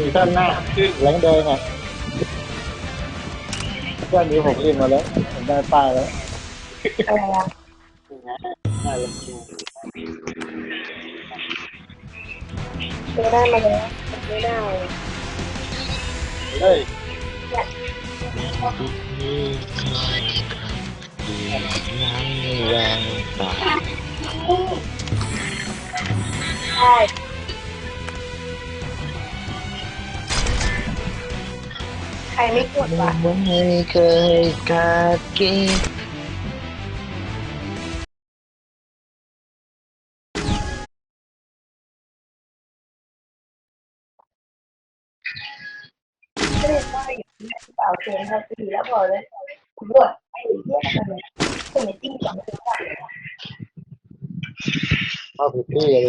ซีซั่นหน้าแรงเดินอะเพื่อนมีหกริมมาแล้วผมได้ป้ายแล้วอะไรอะได้แล้วซื้อได้มาแล้วซื้อได้เฮ้ยใช่ รไม่กดวะไม่เคยขาดคิดไม่ได้ว่าอย่างนี้เปล่าเสียงเขาสีแล้วพอเลยผมบวชไอ้เหี้ยอะไรผมไม่ติ้งสองคนก่อนเข้าผิดที่เลย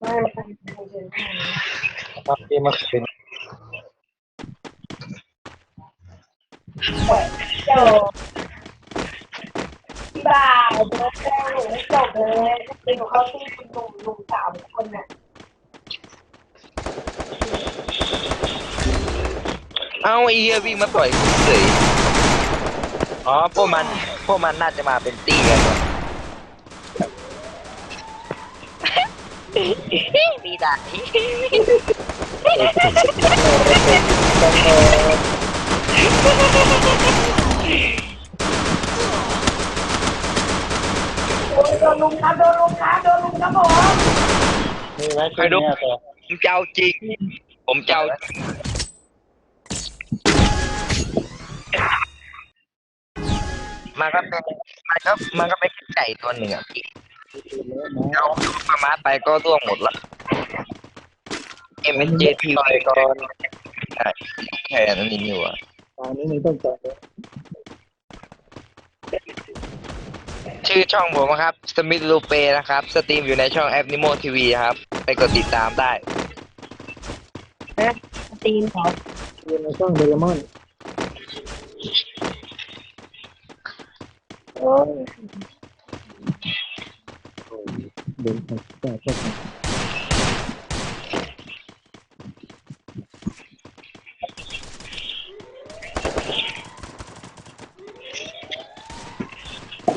ไม่ไม่ใช่ไม่ใช่ครับที่มาเป็นเจ้าพี่บ่าวโดนแกล้งหนูไม่จบเลยเป็นของเขาที่คุณหนุ่มหนุ่มสาวคนน่ะเอาไอ้เหี้ยวิ่งมาต่อยกูเฉยอ๋อพวกมันพวกมันน่าจะมาเป็นตีกันก่อนมีด่า โดนโดนลุมครับโดนลุมครับโดนลุมครับผม มี ไหมชุดเนี้ยแต่ผมเจ้าจริง ผมเจ้ามันก็เป็นมันก็มันก็เป็นไก่ตัวหนึ่งอะพี่เอาประมาณไปก็ร่วงหมดละ M S J P ต่อยก่อนแค่นั้นเองอยู่อะตอนนี้มึงต้องต่อยเลย ชื่อช่องผมนะครับสมิธลูเปนะครับ สตรีมอยู่ในช่องแอปนิโมทีวีครับ ไปกดติดตามได้ตีนเขายืนในช่องเดลมอนโอ้ยเดินไปแต่ก็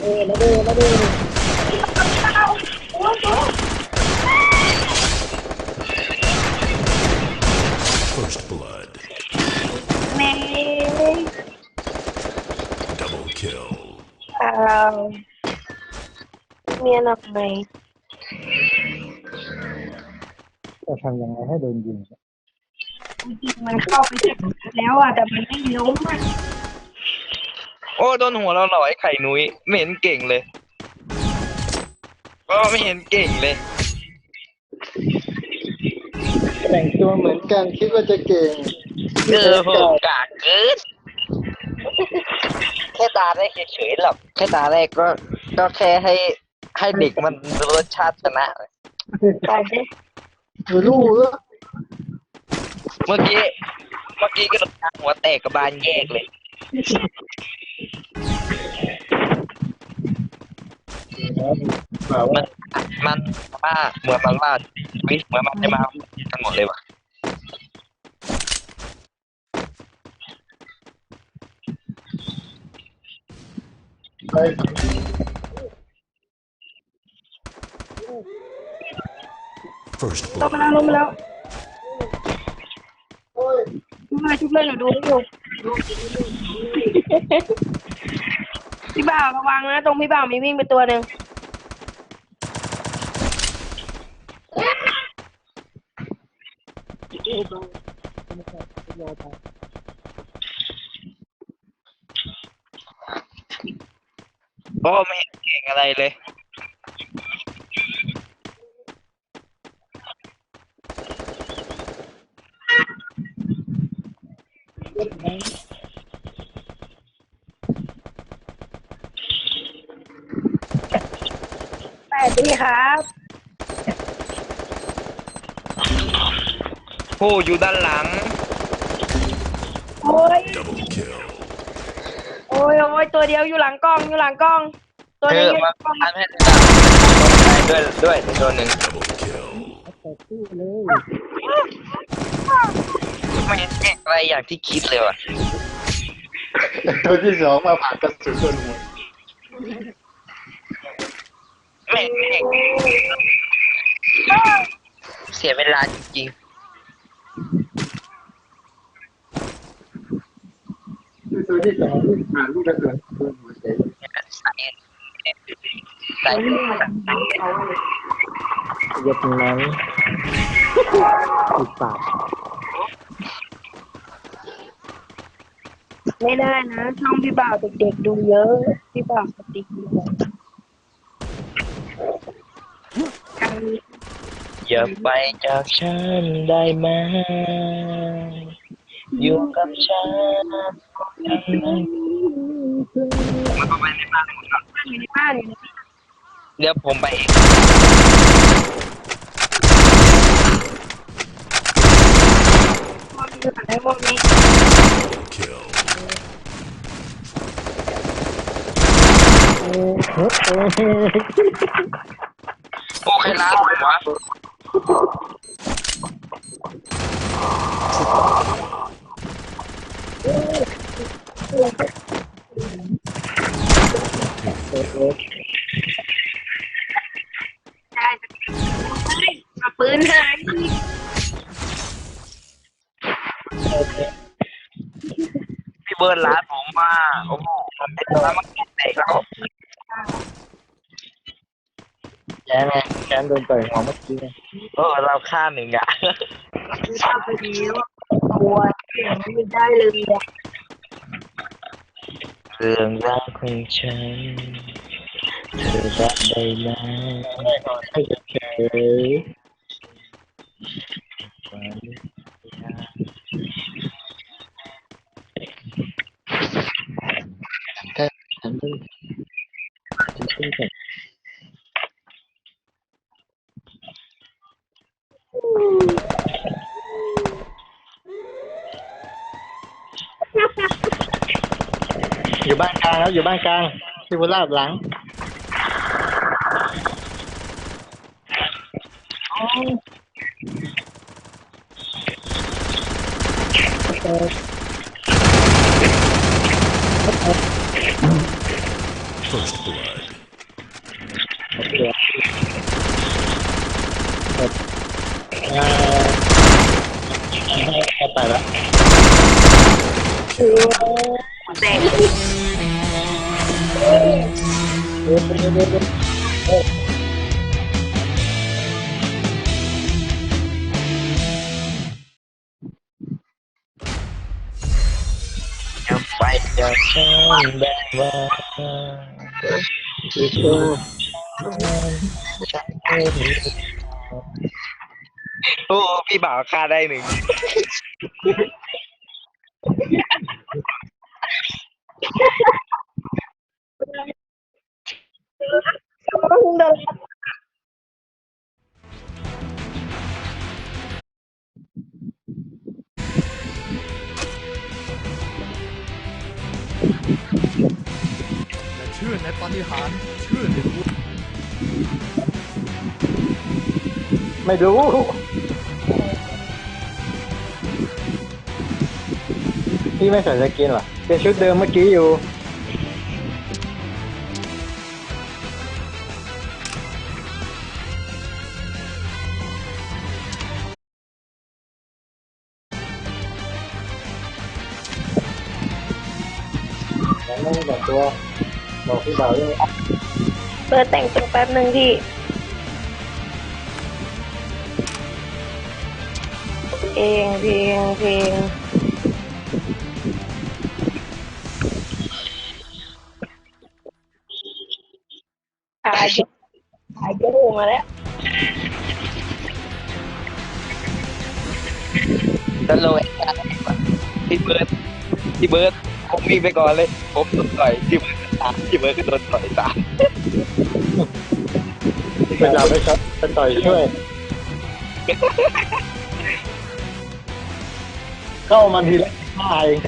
เออมาดู ดู First blood. แม่ Double kill. เอาเมียหนักไหมจะทำยังไงให้โดนยิงจริงๆมันเข้าไปจับแล้วอะแต่มันไม่ล้มอะโอ้โดนหัวเราหล่อไอ้ไข่นุ้ยไม่เห็นเก่งเลย ก็ไม่เห็นเก่งเลย แต่งตัวเหมือนกันคิดว่าจะเก่งเออผมกากเกินแค่ตาแรกเฉยๆหรอกแค่ตาแรกก็ก็แค่ให้ให้เด็กมันรสชาติชนะไปดิไม่รู้เหรอเมื่อกี้เมื่อกี้ก็โดนหัวแตกกับบานแยกเลย แบบว่ามันว่าเหมือนมันว่าวิเหมือนมันจะมากันหมดเลยว่ะไป First ลง blood. มาแล้วลงมาแล้วชุบเลยชุบเลยหนูดูให้อยู่พี่บ่าวระวังนะ ตรงพี่บ่าวมีวิ่งไปตัวหนึ่ง โอ้ไม่เก่งอะไรเลยแปดดีครับ ผู้อยู่ด้านหลัง โอ้ย Double kill. โอ้ยโอ้ยตัวเดียวอยู่หลังกล้องอยู่หลังกล้อง ตัวเธนี้ออยู่หมาลังกล้องทำให้ได้ด้วยด้วยตัวหนึ่ง Double kill. แต่คู่เลยไม่เก่งอะไรอย่างที่คิดเลยว่ะตัวที่สองมาผ่านกระสุนโดนหัวไม่เก่งเสียเวลาจริง ตัวที่สองที่ผ่านลูกกระสุนโดนหัวเฉยๆใส่ใส่ยกนั้นอีกปากไม่ได้นะช่องพี่บ่าวเด็กๆดูเยอะพี่บ่าวสติกอยู่ครั้งนี้อย่าไปจากฉันได้ไหมอยู่กับฉันยังไง มันก็ไปในบ้านหมดแล้วอยู่ในบ้านอยู่ในบ้านเดี๋ยวผมไปเองมองอยู่ไหนมองนี้ Kill. โอ้ใคล้าผมวะ ได้เอาปืนหายพี่เบิร์ดล้าผมมาโอ้โหไอ้ตัวมันแตกแล้วแกไงแกโดนต่อยหัวเมื่อกี้ไงเออเราฆ่าหนึ่งอะชอบไปแล้วตัวเสียงไม่ได้เลยอะ เรื่องราวของฉันเธอรับได้ไหม ให้เฉย ความยาก แค่ฉันเพิ่งฉันเพิ่ง เห็นอยู่บ้าอยู่บ้านกลางที่บุราบหลัง First blood. อ่าให้เข้าไปแล้ว แต่เจะไปจากฉันได้ไหมอีกตัวฉันไม่มีโอ้พี่บ่าวฆ่าได้หนึ่ง เดินและเชื่อในปาฏิหารย์เชื่อในบุญไม่รู้ พี่ไม่ใส่สกินเหรอเป็นชุดเดิมเมื่อกี้อยู่ ไม่แต่งตัวบอกพี่บ่าวด้วยเปิดแต่งตัวแป๊บหนึ่งพี่เพลงเพลงเพลงขายเยอะขายเยอะมาแล้วตลกพี่เบิร์ดพี่เบิร์ด ผมมีไปก่อนเลย ผมโดนต่อยพี่เบิร์ดก็ตามพี่เบิร์ดก็โดนต่อยตามพี่บ่าวไปครับจะต่อยช่วย เข้ามันทีละห้าเอง